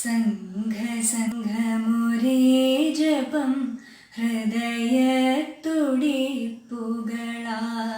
സംഘസംഘമുരേ ജപം ഹൃദയത്തുടിപ്പുകളാവണം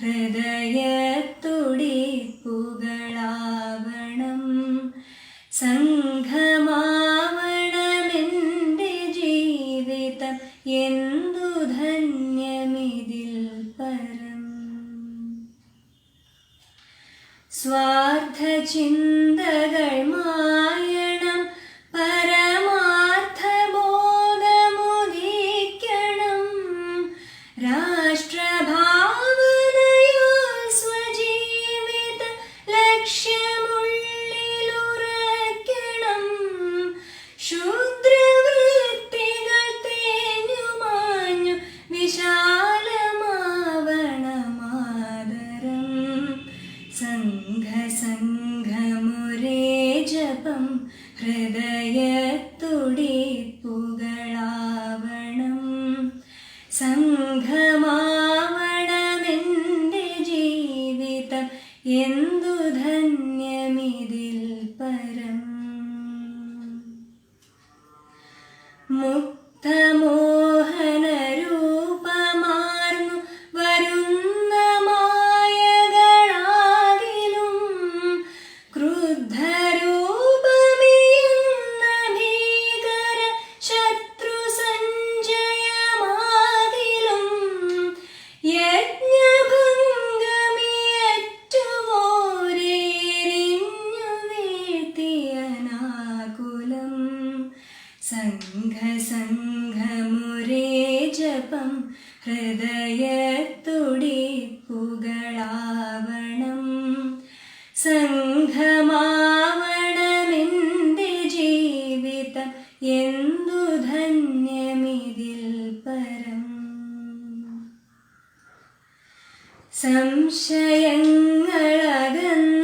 ഹൃദയത്തുടിപ്പുകളാവണം. സംഘമാവണമെന്റെ ജീവിതം എന്തു ധന്യമിതിൽ പരം. സ്വാർത്ഥ ചിന്തകൾ മായണം. ഹൃദയത്തുടിപ്പുകളാവണം സംഘമാവണമെന്റെ ജീവിതം എന്തു ധന്യമിതിൽ പരം. മുക്തമോഹനരൂപമാർന്നു സംഘസംഘമുരേ ജപം ഹൃദയത്തുടിപ്പുകളാവണം സംഘമാവണമെന്റെ ജീവിതം എന്തു ധന്യമിതിൽ പരം. സംശയങ്ങളകന്നകന്ന്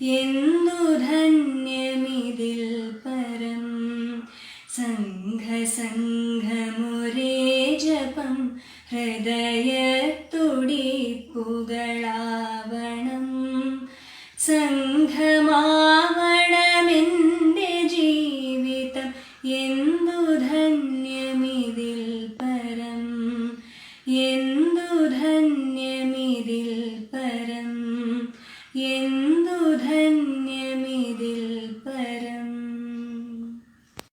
എന്തു ധന്യമിതിൽ പരം സംഘസംഘമുരേ ജപം ഹൃദയത്തുടിപ്പുകളാവണം. സംഘമാവണമെന്റെ